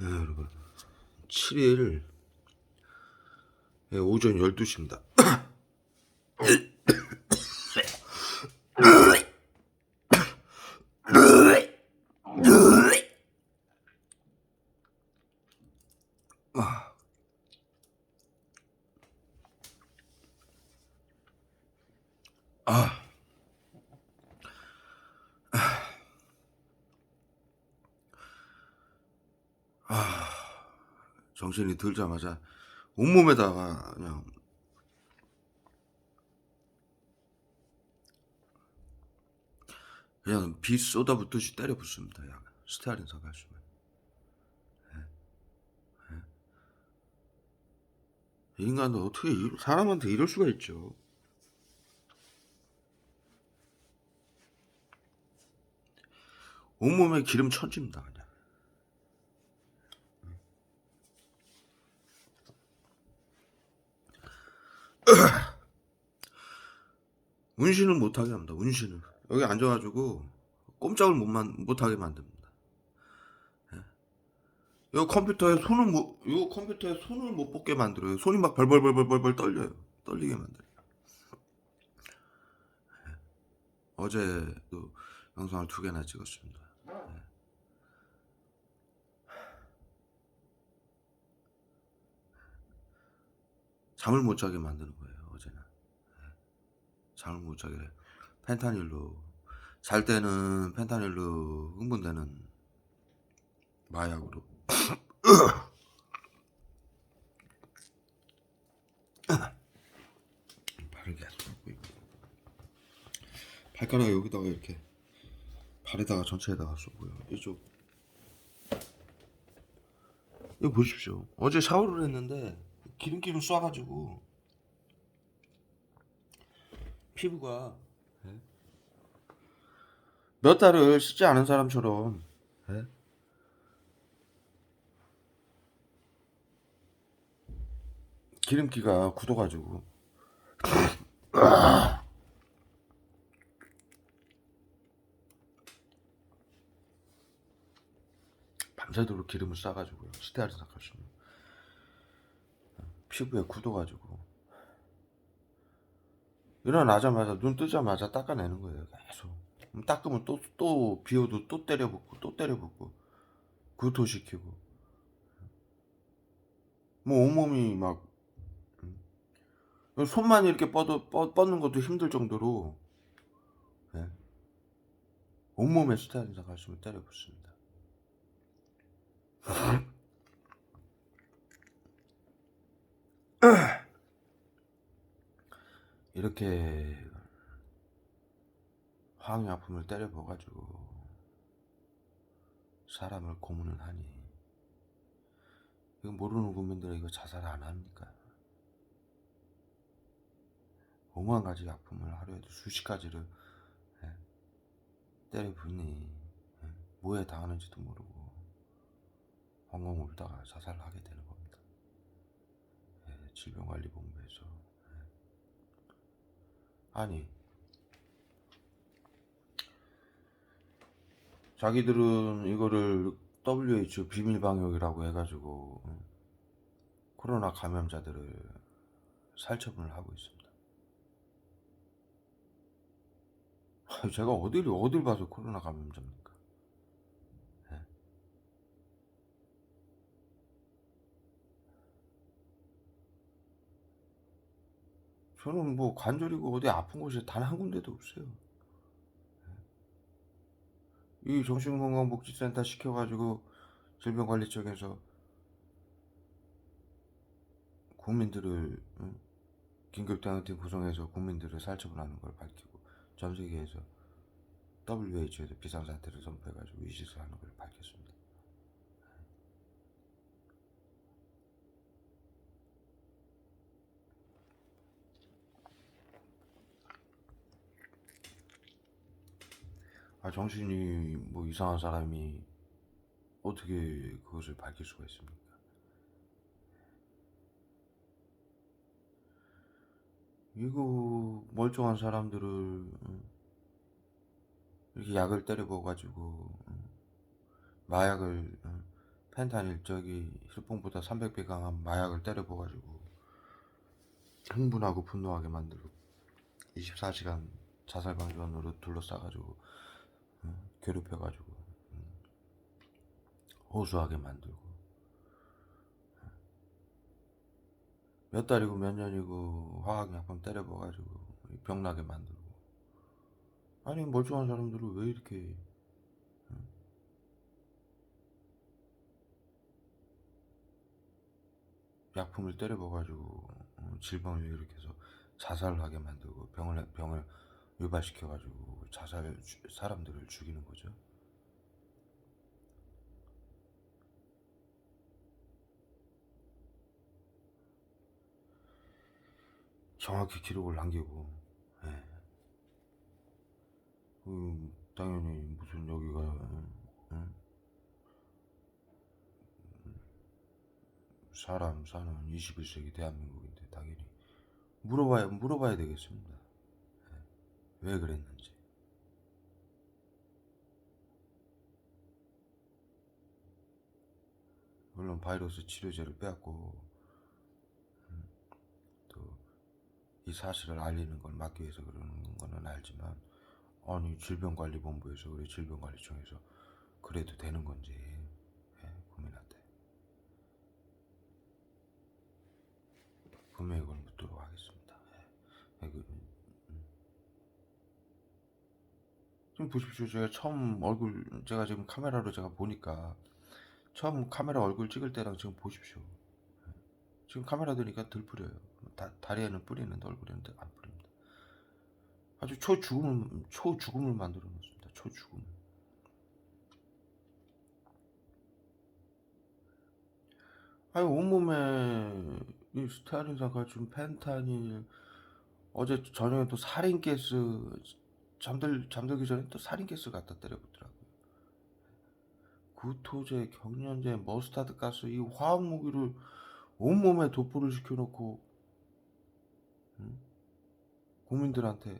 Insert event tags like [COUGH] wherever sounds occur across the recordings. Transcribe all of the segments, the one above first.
네, 여러분. 7일 예, 오전 12시입니다 [CLEARS THROAT] 정신이 들자마자 온몸에다가 그냥 그냥 비 쏟아붓듯이 때려 붓습니다. 약 스테아린 사가시면. 인간도 어떻게 이- 사람한테 이럴 수가 있죠. 온몸에 기름 천집니다 그냥. 운신을 못하게 합니다. 운신을 여기 앉아가지고 꼼짝을 못만 못하게 만듭니다. 예. 이 컴퓨터에 손을 못, 이 컴퓨터에 손을 못 뽑게 만들어요. 손이 막 벌벌벌벌벌 떨려요. 떨리게 만들어요. 예. 어제도 영상을 두 개나 찍었습니다. 예. 잠을 못 자게 만드는 거예요. 어제는. 잠을 못 자게 펜타닐로. 잘 때는 펜타닐로 흥분되는 마약으로. [COUGHS] 계속 밟고 있고. 발가락 여기다가 이렇게 발에다가 전체에다가 쏘고요. 이쪽. 이거 보십시오. 어제 샤워를 했는데 기름기를 쏴가지고 피부가. 예? 몇 달을 씻지 않은 사람처럼. 예? 기름기가 굳어가지고. [COUGHS] 밤새도록 기름을 싸가지고요. 스테아린 삭하시면. 피부에 굳어가지고 일어나자마자 눈 뜨자마자 닦아내는 거예요 계속 닦으면 또 또 비워도 또 때려붓고 또 때려붓고 구토시키고 뭐 온몸이 막 음. 손만 이렇게 뻗어, 뻗, 뻗는 것도 힘들 정도로 예. 온몸에 스타일링 가시면 때려붓습니다 [LAUGHS] 이렇게 화학의 아픔을 때려봐가지고 사람을 고문을 하니 이거 모르는 국민들은 이거 자살 안 합니까? 오만 가지 아픔을 하루에도 수십 가지를 예, 때려붓니 예, 뭐에 당하는지도 모르고 엉엉 울다가 자살을 하게 되는 겁니다. 예, 질병관리본부에서 예. 아니 자기들은 이거를 WHO 비밀 방역이라고 해가지고 응, 코로나 감염자들을 살처분을 하고 있습니다. [LAUGHS] 제가 어디를 어딜 봐서 코로나 감염자입니까? 예? 저는 뭐 관절이고 어디 아픈 곳이 단 한 군데도 없어요. 이 정신건강복지센터 시켜가지고 질병관리 쪽에서 국민들을 응? 긴급대응팀 구성해서 국민들을 살처분하는 걸 밝히고 전 세계에서 WHO에서 비상사태를 선포해가지고 이 짓을 하는 걸 밝혔습니다. 아 정신이 뭐 이상한 사람이 어떻게 그것을 밝힐 수가 있습니까? 이거 멀쩡한 사람들을 응? 이렇게 약을 때려 먹어가지고 응? 마약을 응? 펜타닐 저기 힐뽕보다 300배 강한 마약을 때려부어가지고 흥분하고 분노하게 만들고 24시간 자살방지원으로 둘러싸가지고 응? 괴롭혀가지고 응? 호수하게 만들고 응? 몇 달이고 몇 년이고 화학약품 때려부어가지고 병나게 만들고 아니 멀쩡한 사람들을 왜 이렇게 약품을 때려부어가지고 어, 질병을 일으켜서 자살을 하게 만들고 병을 병을 유발시켜가지고 자살 주- 사람들을 죽이는 거죠. 정확히 기록을 남기고, 예. 음, 당연히 무슨 여기가 응? 사람 사는 21세기 대한민국인데 당연히 물어봐야 물어봐야 되겠습니다. 예. 왜 그랬는지. 물론 바이러스 치료제를 빼앗고 또 이 사실을 알리는 걸 막기 위해서 그러는 거는 알지만 아니 질병관리본부에서 그래 질병관리청에서 그래도 되는 건지 예, 국민한테 분명히 그걸 묻도록 하겠습니다. 예. 예, 그, 음. 지금 보십시오. 제가 처음 얼굴 제가 지금 카메라로 제가 보니까 처음 카메라 얼굴 찍을 때랑 지금 보십시오. 예. 지금 카메라 드니까 덜 뿌려요. 다, 다리에는 뿌리는데 얼굴에는 안 뿌립니다. 아주 초 죽음을 초 죽음을 만들어 놓습니다. 초 죽음. 아니 온몸에 이 스타린사가 좀 펜타닐 어제 저녁에 또 살인 가스 잠들 잠들기 전에 또 살인 가스 갖다 때려붙더라고요. 구토제, 경련제, 머스타드 가스 이 화학 무기를 온 몸에 도포를 시켜놓고 응? 국민들한테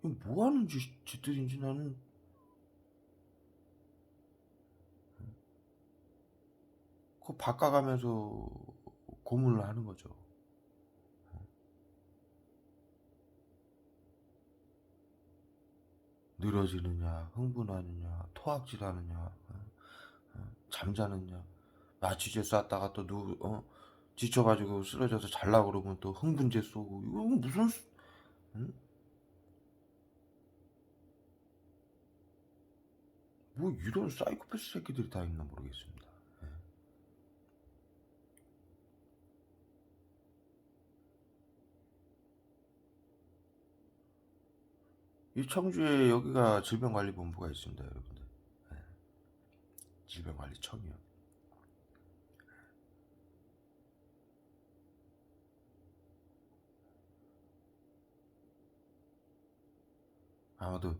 뭐 하는 짓, 짓들인지 나는 그 바꿔가면서 고문을 하는 거죠. 늘어지느냐, 흥분하느냐, 토악질하느냐, 어? 어? 잠자느냐, 마취제 쐈다가 또 누, 어? 지쳐가지고 쓰러져서 잘라 그러면 또 흥분제 쏘고 이거 무슨 수- 응? 뭐 이런 사이코패스 새끼들이 다 있나 모르겠습니다. 예. 이 청주에 여기가 질병관리본부가 있습니다, 여러분들. 예. 질병관리청이요. 아마도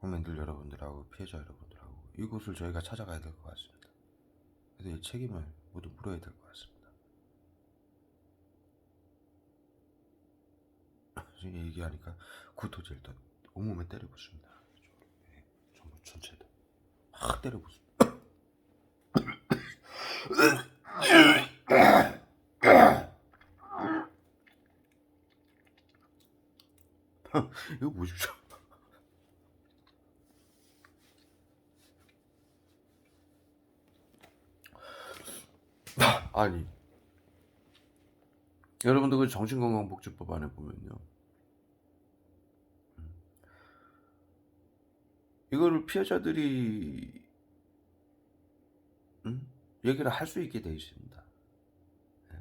국민들 여러분들하고 피해자 여러분들하고 이곳을 저희가 찾아가야 될 것 같습니다. 그래서 이 책임을 모두 물어야 될 것 같습니다. 지금 얘기하니까 구토제를 또 온몸에 때려붓습니다. 예, 전부 전체다. 확 때려붓습니다. 이거 보십시오. 아니 여러분들 그 정신건강복지법 안에 보면요 음. 이거를 피해자들이 음? 얘기를 할 수 있게 돼 있습니다 예?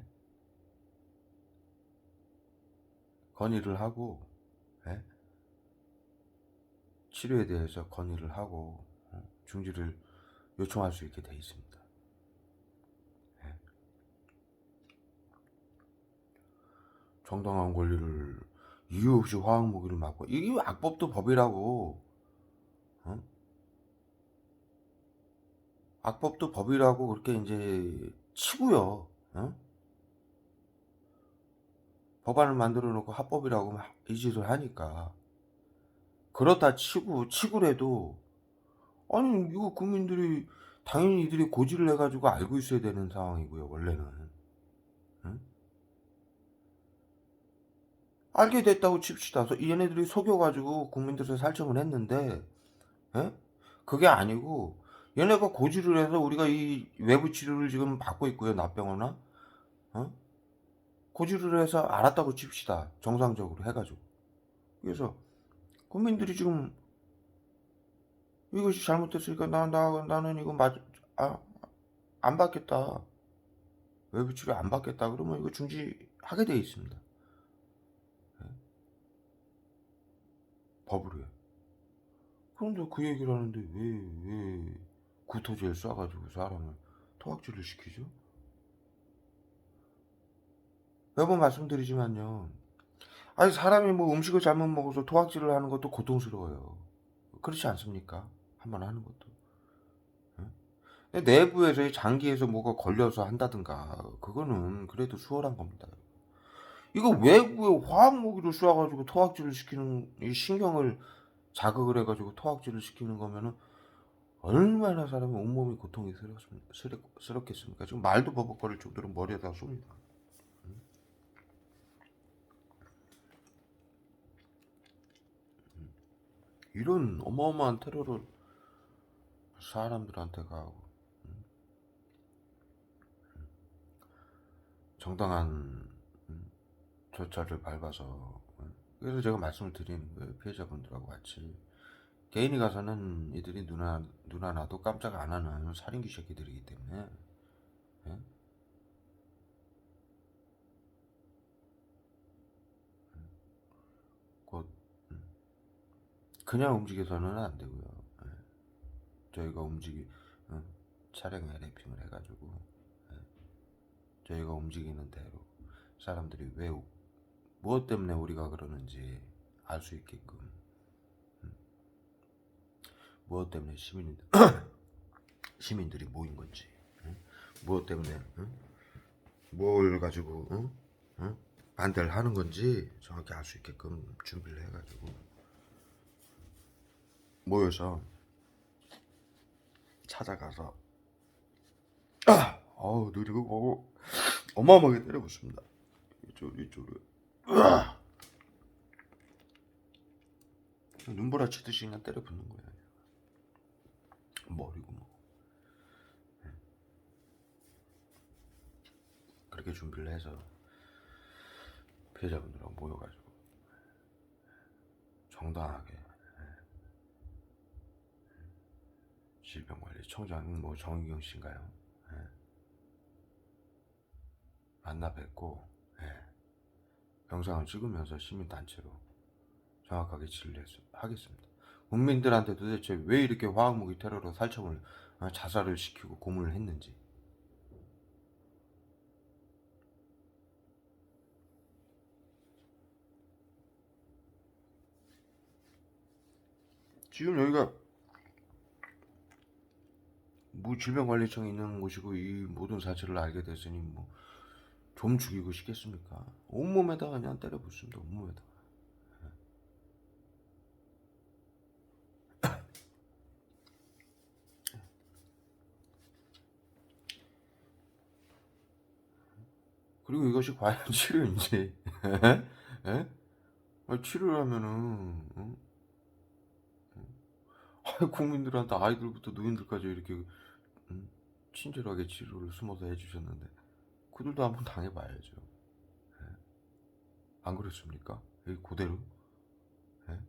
건의를 하고 예? 치료에 대해서 건의를 하고 어? 중지를 요청할 수 있게 돼 있습니다 정당한 권리를 이유 없이 화학 무기를 맞고 이게 악법도 법이라고 어? 악법도 법이라고 그렇게 이제 치고요 어? 법안을 만들어 놓고 합법이라고 막이 짓을 하니까 그렇다 치고 치고래도 아니 이거 국민들이 당연히 이들이 고지를 해가지고 알고 있어야 되는 상황이고요, 원래는. 응? 알게 됐다고 칩시다. 소- 얘네들이 속여가지고 국민들을 살점을 했는데, 예? 그게 아니고, 얘네가 고지를 해서 우리가 이 외부 치료를 지금 받고 있고요, 납병원나 어? 고지를 해서 알았다고 칩시다. 정상적으로 해가지고. 그래서, 국민들이 지금, 이것이 잘못됐으니까 나, 나, 나는 이거 맞, 아, 안 받겠다. 외부 치료 안 받겠다. 그러면 이거 중지하게 돼 있습니다. 예? 법으로요. 그런데 그 얘기를 하는데 왜, 왜 구토제를 쏴가지고 사람을 토학질을 시키죠? 매번 말씀드리지만요. 아니, 사람이 뭐 음식을 잘못 먹어서 토학질을 하는 것도 고통스러워요. 그렇지 않습니까? 한번 하는 것도. 예? 내부에서 장기에서 뭐가 걸려서 한다든가 그거는 그래도 수월한 겁니다. 이거 외부에 화학 무기를 쏴가지고 토학질을 시키는 이 신경을 자극을 해가지고 토학질을 시키는 거면은 얼마나 사람이 온몸이 고통이 스럽, 스럽겠습니까? 지금 말도 버벅거릴 정도로 머리에다 쏩니다. 이런 어마어마한 테러를 사람들한테 가하고 음? 정당한 음, 절차를 밟아서 음? 그래서 제가 말씀을 드리는 거예요 피해자분들하고 같이 개인이 가서는 이들이 누나 누나 나도 깜짝 안 하는 살인귀 새끼들이기 때문에 예? 곧 음, 그냥 움직여서는 안 되고요. 예. 저희가 움직이 어, 차량에 랩핑을 해가지고 예. 저희가 움직이는 대로 사람들이 왜 우- 무엇 때문에 우리가 그러는지 알 수 있게끔 음. 무엇 때문에 시민들 [CLEARS THROAT] 시민들이 모인 건지 예. 무엇 때문에 어? 뭘 가지고 어? 어? 반대를 하는 건지 정확히 알 수 있게끔 준비를 해가지고 모여서 찾아가서 아, 어우 느리고 보고 어마어마하게 때려붙습니다. 이쪽 이쪽으로! [CLEARS THROAT] 눈보라 치듯이 그냥 때려붙는 거예요. 머리고 뭐 그렇게 준비를 해서 피해자분들하고 모여가지고 정당하게 질병관리 청장 뭐 정의경 씨인가요? 예. 만나 뵙고 예. 영상을 찍으면서 시민단체로 정확하게 진료하겠습니다. 국민들한테 도대체 왜 이렇게 화학무기 테러로 살점을 어, 자살을 시키고 고문을 했는지 지금 여기가 뭐 질병관리청이 있는 곳이고 이 모든 사실을 알게 됐으니 뭐 좀 죽이고 싶겠습니까? 온몸에다가 그냥 때려 붓습니다. 온몸에다가. 그리고 이것이 과연 [LAUGHS] 치료인지, 에? 아, 치료를 하면은, 어? 아, 국민들한테 아이들부터 노인들까지 이렇게 음, 친절하게 치료를 숨어서 해주셨는데 그들도 한번 당해봐야죠. 예? 안 그렇습니까? 여기 그대로? 예?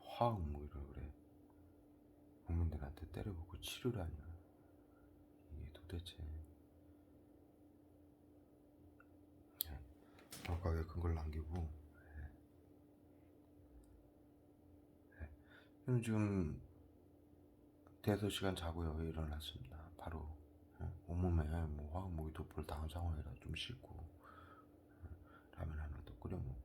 화학무기를 그래 국민들한테 때려보고 치료를 하냐? 이게 도대체. 정확하게 근거를 남기고 저는 지금 대여섯 시간 자고요. 일어났습니다. 바로 어, 온몸에 뭐 화학무기 도포를 당한 상황이라 좀 어, 라면 하나 더 끓여 먹고